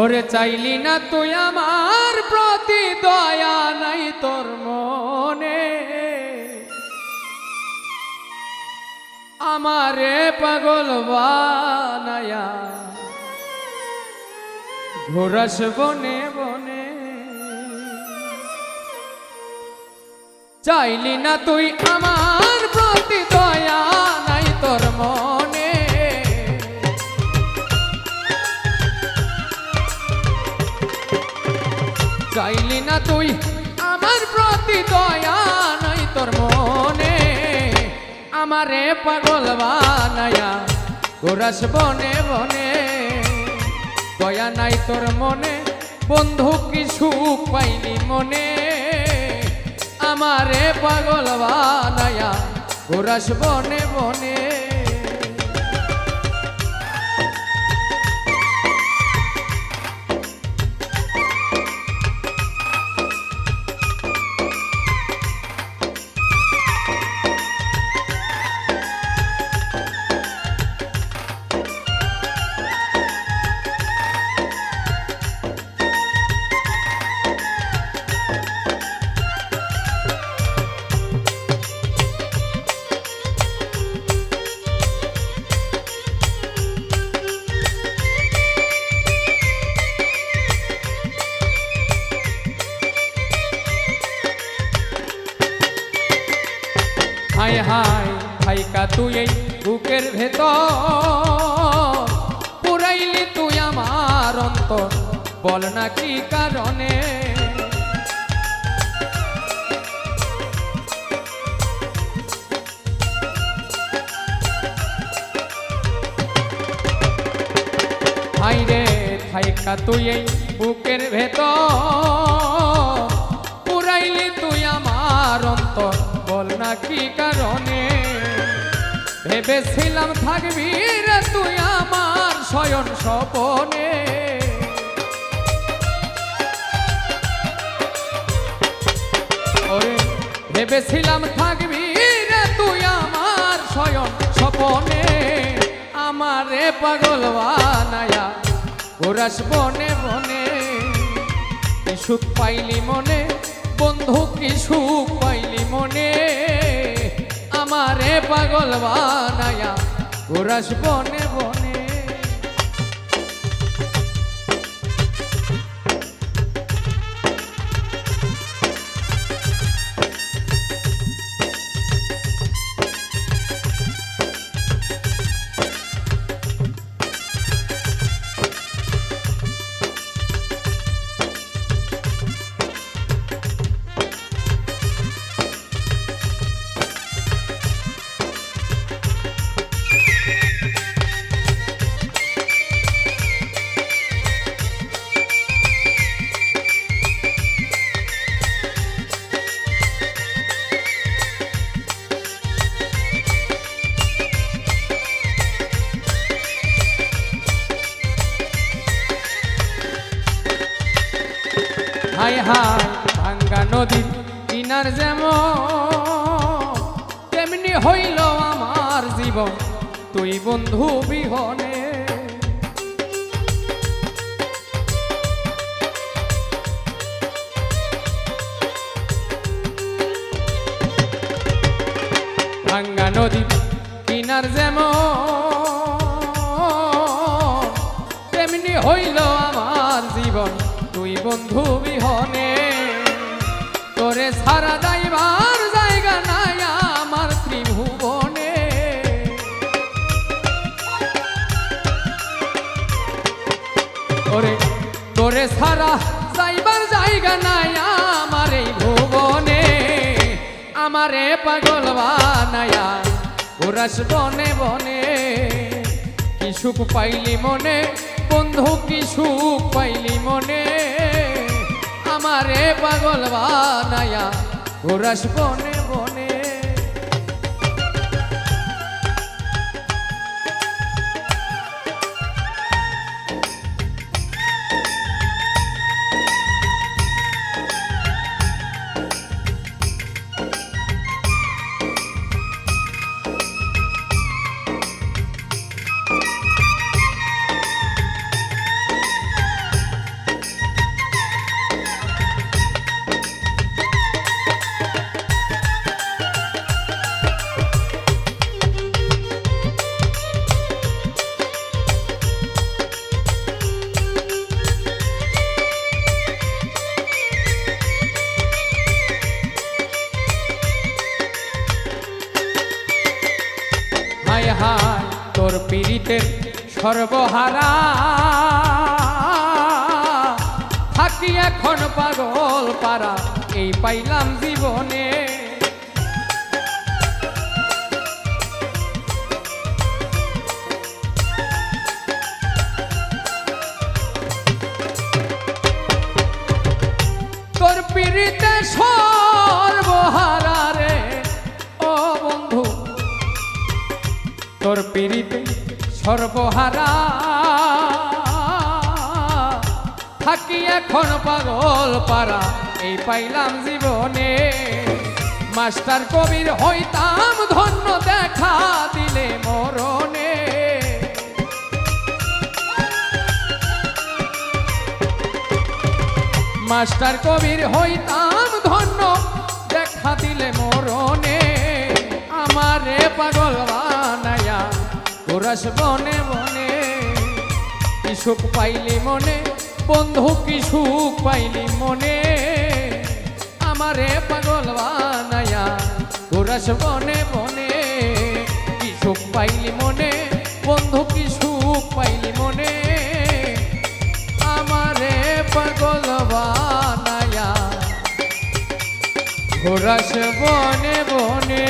ওরে চাইলি না তুই আমার প্রতি দয়া নাই তোর মনে। আমারে পাগল বানায়া ঘোরাস বনে বনে। চাইলি না তুই আমার আমারে পাগল বানায়া। গোরাস বনে বনে, দয়া নাই তোর মনে, বন্ধু কিছু পাইনি মনে? আমারে পাগল বানায়া, গোরাস বনে বনে তুই এই বুকের ভেতর। পুরাইলি তুই আমার অন্তর, বল না কি কারণে? হাই রে হাইকা তুই এই বুকের ভেতর। পুরাইলি তুই আমার অন্তর, বল না কি কারণে? ভেবেছিলাম থাকবি রে তুই আমার শয়ন স্বপনে। ভেবেছিলাম থাকবি রে তুই আমার শয়ন স্বপনে। আমারে পাগল বানায়া ঘোরাস বনে বনে। সুখ পাইলি মনে, বন্ধু কি সুখ পাইলি মনে? আমারে পাগল বানায়া। ঘোরাস বনে বনে হাই ভাঙ্গা নদীর কিনার যেমন, তেমনি হইল আমার জীবন, তুই বন্ধু বিহনে। ভাঙ্গা নদীর কিনার যেমন, তেমনি হইল আমার জীবন, তুই বন্ধু ওরে তোরে সারা যাইবার জায়গা নাই আমার এই ভুবনে। আমারে পাগল বানায়া ঘোরাস বনে বনে। কি সুখ পাইলি মনে, বন্ধু কি সুখ পাইলি মনে। আমারে পাগল বানায়া ঘোরাস বনে হায় তোর পীড়িতের সর্বহারা। থাকি এখন পাগল পারা এই পাইলাম জীবনে। সর্বহারা থাকি এখন পাগল পারা এই পাইলাম জীবনে। মাস্টার কবির হইতাম ধন্য, দেখা দিলে মরণে। মাস্টার কবির হইতাম ধন্য, দেখা দিলে মরণে। আমারে পাগল ঘোরাস বনে বনে কি সুখ পাইলি মনে? বন্ধু, কি সুখ পাইলি মনে? আমারে পাগল বানায়া ঘোরাস বনে বনে কি সুখ পাইলি মনে? বন্ধু, কি সুখ পাইলি মনে? আমারে পাগল বানায়া ঘোরাস বনে বনে